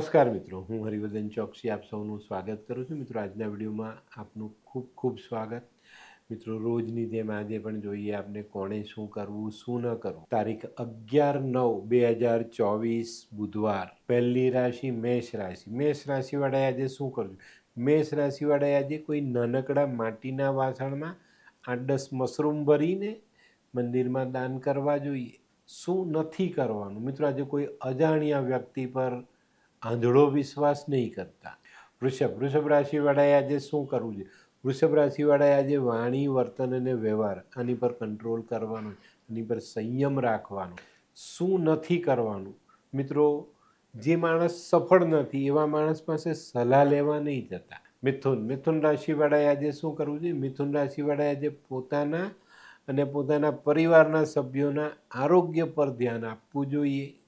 નમસ્કાર મિત્રો, હું હરિવર્ધન ચોકસી આપ સૌનું સ્વાગત કરું છું. મિત્રો, આજના વિડીયોમાં આપનું ખૂબ ખૂબ સ્વાગત. મિત્રો, રોજની જેમ આજે પણ જોઈએ આપને કોણે શું કરવું, શું ન કરવું. તારીખ અગિયાર નવ બે હજાર ચોવીસ બુધવાર, પહેલી રાશિ મેષ રાશિ. મેષ રાશિવાળાએ આજે શું કરવું મેષ રાશિવાળાએ આજે કોઈ નાનકડા માટીના વાસણમાં આઠ દસ મશરૂમ ભરીને મંદિરમાં દાન કરવા જોઈએ. શું નથી કરવાનું? મિત્રો, આજે કોઈ અજાણ્યા વ્યક્તિ પર આંધળો વિશ્વાસ નહીં કરતા. વૃષભ વૃષભ રાશિવાળાએ આજે શું કરવું છે વૃષભ રાશિવાળાએ આજે વાણી, વર્તન અને વ્યવહાર આની પર કંટ્રોલ કરવાનો, આની પર સંયમ રાખવાનો. શું નથી કરવાનું? મિત્રો, જે માણસ સફળ નથી, એવા માણસ પાસે સલાહ લેવા નહીં જતા. મિથુન મિથુન રાશિવાળાએ આજે શું કરવું છે મિથુન રાશિવાળાએ આજે પોતાના અને પોતાના પરિવારના સભ્યોના આરોગ્ય પર ધ્યાન આપવું જોઈએ.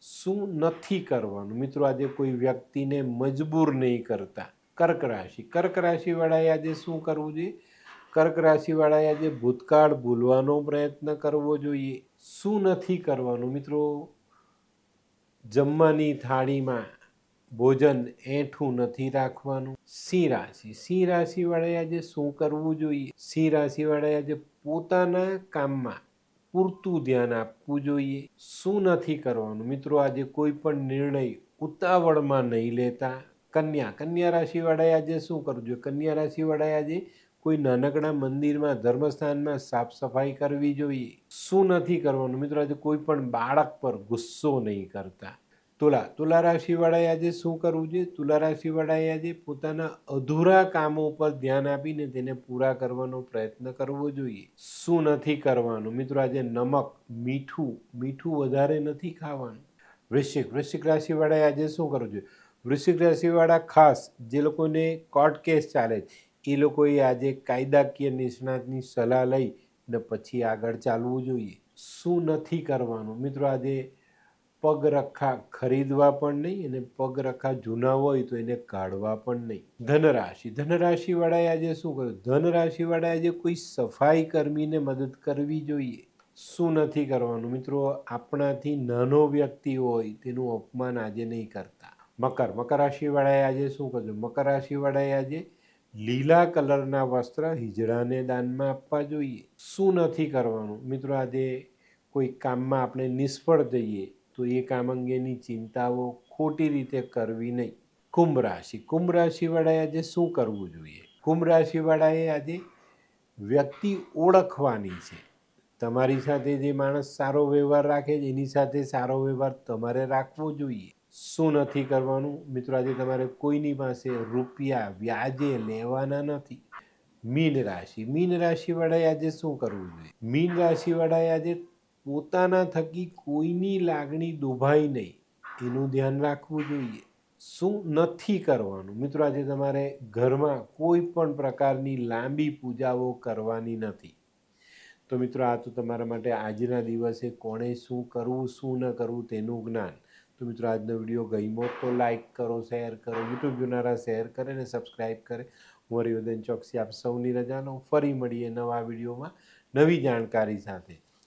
શું નથી કરવાનું? મિત્રો, આજે કોઈ વ્યક્તિને મજબૂર નહીં કરતા. કર્ક રાશિ. કર્ક રાશિવાળાએ આજે શું કરવું જોઈએ? કર્ક રાશિવાળાએ આજે ભૂતકાળ ભૂલવાનો પ્રયત્ન કરવો જોઈએ. શું નથી કરવાનું? મિત્રો, જમવાની થાળીમાં ભોજન એઠું નથી રાખવાનું. સિંહ રાશિ. સિંહ રાશિવાળાએ આજે શું કરવું જોઈએ? સિંહ રાશિવાળાએ આજે પોતાના કામમાં પૂરતું ધ્યાન આપવું જોઈએ. શું નથી કરવાનું? મિત્રો, આજે કોઈ પણ નિર્ણય ઉતાવળમાં નહીં લેતા. કન્યા કન્યા રાશિવાળાએ આજે શું કરવું જોઈએ? કન્યા રાશિવાળાએ આજે કોઈ નાનકડા મંદિરમાં, ધર્મસ્થાનમાં સાફ સફાઈ કરવી જોઈએ. શું નથી કરવાનું? મિત્રો, આજે કોઈ પણ બાળક પર ગુસ્સો નહીં કરતા. તુલા તુલા રાશિવાળાએ આજે શું કરવું જોઈએ તુલા રાશિવાળાએ આજે પોતાના અધૂરા કામો ઉપર ધ્યાન આપીને તેને પૂરા કરવાનો પ્રયત્ન કરવો જોઈએ. શું નથી કરવાનું? મિત્રો, આજે નમક, મીઠું મીઠું વધારે નથી ખાવાનું. વૃશ્ચિક વૃશ્ચિક રાશિવાળાએ આજે શું કરવું જોઈએ? વૃશ્ચિક રાશિવાળા ખાસ જે લોકોને કોર્ટ કેસ ચાલે છે, એ લોકોએ આજે કાયદાકીય નિષ્ણાતની સલાહ લઈ ને પછી આગળ ચાલવું જોઈએ. શું નથી કરવાનું? મિત્રો, આજે પગરખા ખરીદવા પણ નહીં અને પગરખા જૂના હોય તો એને કાઢવા પણ નહીં. ધનરાશિ. ધનરાશિવાળાએ આજે શું કર્યું? ધનરાશિવાળાએ આજે કોઈ સફાઈ કર્મીને મદદ કરવી જોઈએ. શું નથી કરવાનું? મિત્રો, આપણાથી નાનો વ્યક્તિ હોય તેનું અપમાન આજે નહીં કરતા. મકર. મકર રાશિવાળાએ આજે શું કર્યું? મકર રાશિવાળાએ આજે લીલા કલરના વસ્ત્ર હિજડાને દાનમાં આપવા જોઈએ. શું નથી કરવાનું? મિત્રો, આજે કોઈ કામમાં આપણે નિષ્ફળ જઈએ તો એ કામ અંગેની ચિંતાઓ ખોટી રીતે કરવી નહીં. કુંભ રાશિ. કુંભ રાશિવાળાએ આજે શું કરવું જોઈએ? કુંભ રાશિવાળાએ આજે વ્યક્તિ ઓળખવાની છે. તમારી સાથે જે માણસ સારો વ્યવહાર રાખે છે, એની સાથે સારો વ્યવહાર તમારે રાખવો જોઈએ. શું નથી કરવાનું? મિત્રો, આજે તમારે કોઈની પાસે રૂપિયા, વ્યાજે લેવાના નથી. મીન રાશિ. મીન રાશિવાળાએ આજે શું કરવું જોઈએ? મીન રાશિવાળાએ આજે પોતાના થકી કોઈની લાગણી દુભાય નહીં. એનું ધ્યાન રાખવું જોઈએ. શું નથી કરવાનું? મિત્રો, આજે તમારે ઘરમાં કોઈ પણ પ્રકારની લાંબી પૂજાઓ કરવાની નથી. તો મિત્રો, આ તો તમારા માટે આજના દિવસે કોણે શું કરવું, શું ન કરવું તેનું જ્ઞાન. તો મિત્રો, આજનો વીડિયો ગઈમો તો લાઈક કરો, શેર કરો યુટ્યુબ જોનારા શેર કરે અને સબસ્ક્રાઈબ કરે. હું હરિવર્ધન ચોકસી આપ સૌની રજાનો ફરી મળીએ નવા વિડીયોમાં નવી જાણકારી સાથે.